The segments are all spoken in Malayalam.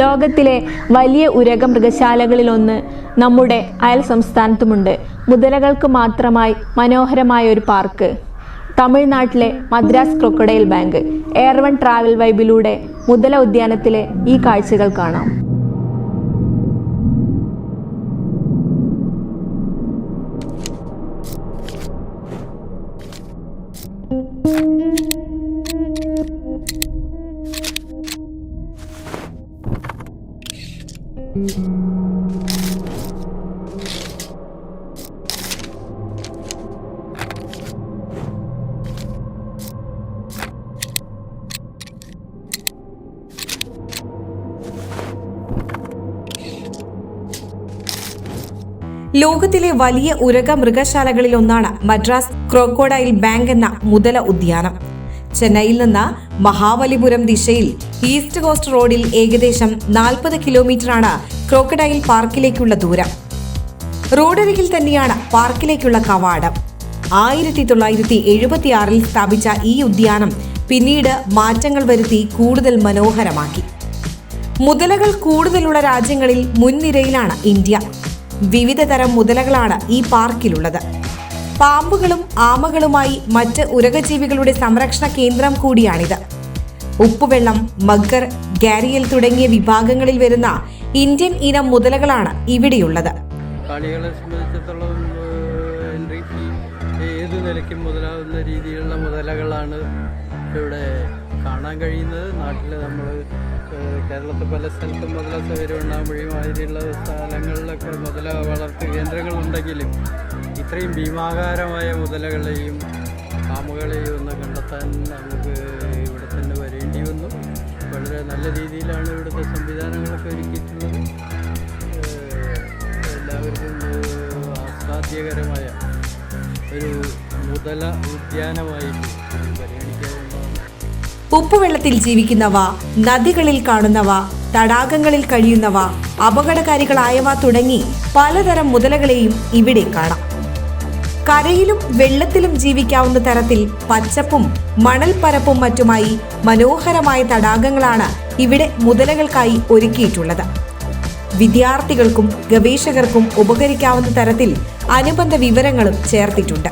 ലോകത്തിലെ വലിയ ഉരക മൃഗശാലകളിലൊന്ന് നമ്മുടെ അയൽ സംസ്ഥാനത്തുമുണ്ട് മുതലകൾക്ക് മാത്രമായി മനോഹരമായ ഒരു പാർക്ക്. തമിഴ്നാട്ടിലെ Madras crocodile bank. Air one travel വൈബിലൂടെ മുതല ഉദ്യാനത്തിലെ ഈ കാഴ്ചകൾ കാണാം. ലോകത്തിലെ വലിയ ഉരക മൃഗശാലകളിൽ ഒന്നാണ് മദ്രാസ് ക്രോക്കോഡൈൽ ബാങ്ക് എന്ന മുതല ഉദ്യാനം. ചെന്നൈയിൽ നിന്ന് മഹാബലിപുരം ദിശയിൽ ഈസ്റ്റ് കോസ്റ്റ് റോഡിൽ ഏകദേശം നാൽപ്പത് കിലോമീറ്ററാണ് ക്രോക്കഡൈൽ പാർക്കിലേക്കുള്ള ദൂരം. റോഡരികിൽ തന്നെയാണ് പാർക്കിലേക്കുള്ള കവാടം. ആയിരത്തി തൊള്ളായിരത്തി എഴുപത്തി ആറിൽ സ്ഥാപിച്ച ഈ ഉദ്യാനം പിന്നീട് മാറ്റങ്ങൾ വരുത്തി കൂടുതൽ മനോഹരമാക്കി. മുതലകൾ കൂടുതലുള്ള രാജ്യങ്ങളിൽ മുൻനിരയിലാണ് ഇന്ത്യ. വിവിധ തരം മുതലകളാണ് ഈ പാർക്കിലുള്ളത്. പാമ്പുകളും ആമകളുമായി മറ്റ് ഉരകജീവികളുടെ സംരക്ഷണ കേന്ദ്രം കൂടിയാണിത്. ഉപ്പുവെള്ളം മഗ്ഗർ ഗാരിയൽ തുടങ്ങിയ വിഭാഗങ്ങളിൽ വരുന്ന ഇന്ത്യൻ ഇനം മുതലകളാണ് ഇവിടെയുള്ളത്. കാണികളെ സംബന്ധിച്ചിടത്തോളം ഏത് നിലയ്ക്കും മുതലാവുന്ന രീതിയിലുള്ള മുതലകളാണ് ഇവിടെ കാണാൻ കഴിയുന്നത്. നാട്ടിൽ നമ്മൾ കേരളത്തിൽ പല സ്ഥലത്തും മുതല സൗകര്യം ആയിട്ടുള്ള അതിലുള്ള സ്ഥലങ്ങളിലൊക്കെ മുതല വളർത്ത് കേന്ദ്രങ്ങളുണ്ടെങ്കിലും ഇത്രയും ഭീമാകാരമായ മുതലകളെയും പാമ്പുകളെയും ഒന്ന് കണ്ടെത്താൻ നമുക്ക് ഇവിടെ തന്നെ വരേണ്ടി വന്നു. വളരെ നല്ല രീതിയിലാണ് ഇവിടുത്തെ സംവിധാനങ്ങളൊക്കെ ഒരുക്കിയിട്ടുള്ളത്. എല്ലാവർക്കും ആസ്വാദ്യകരമായ ഒരു മുതല ഉദ്യാനമായിട്ട് ഇത് പരിഗണിക്കാവുന്നതാണ്. ഉപ്പുവെള്ളത്തിൽ ജീവിക്കുന്നവ നദികളിൽ കാണുന്നവ തടാകങ്ങളിൽ കഴിയുന്നവ അപകടകാരികളായവ തുടങ്ങി പലതരം മുതലകളെയും ഇവിടെ കാണാം. കരയിലും വെള്ളത്തിലും ജീവിക്കാവുന്ന തരത്തിൽ പച്ചപ്പും മണൽപ്പരപ്പും മറ്റുമായി മനോഹരമായ തടാകങ്ങളാണ് ഇവിടെ മുതലകൾക്കായി ഒരുക്കിയിട്ടുള്ളത്. വിദ്യാർത്ഥികൾക്കും ഗവേഷകർക്കും ഉപകരിക്കാവുന്ന തരത്തിൽ അനുബന്ധ വിവരങ്ങളും ചേർത്തിട്ടുണ്ട്.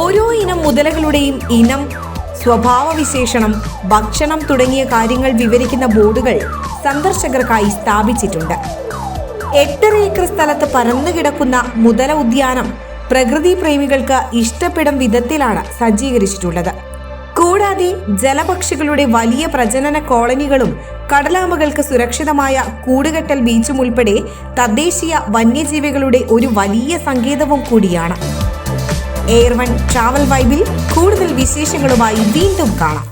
ഓരോ ഇനം മുതലകളുടെയും ഇനം സ്വഭാവവിശേഷണം ഭക്ഷണം തുടങ്ങിയ കാര്യങ്ങൾ വിവരിക്കുന്ന ബോർഡുകൾ സന്ദർശകർക്കായി സ്ഥാപിച്ചിട്ടുണ്ട്. എട്ടര ഏക്കർ സ്ഥലത്ത് പരന്നു കിടക്കുന്ന മുതല ഉദ്യാനം പ്രകൃതി പ്രേമികൾക്ക് ഇഷ്ടപ്പെടും വിധത്തിലാണ് സജ്ജീകരിച്ചിട്ടുള്ളത്. കൂടാതെ ജലപക്ഷികളുടെ വലിയ പ്രജനന കോളനികളും കടലാമകൾക്ക് സുരക്ഷിതമായ കൂടുകെട്ടൽ ബീച്ചും ഉൾപ്പെടെ തദ്ദേശീയ വന്യജീവികളുടെ ഒരു വലിയ സങ്കേതവും കൂടിയാണ്. എയർ വൺ ട്രാവൽ വൈബിൽ കൂടുതൽ വിശേഷങ്ങളുമായി വീണ്ടും കാണാം.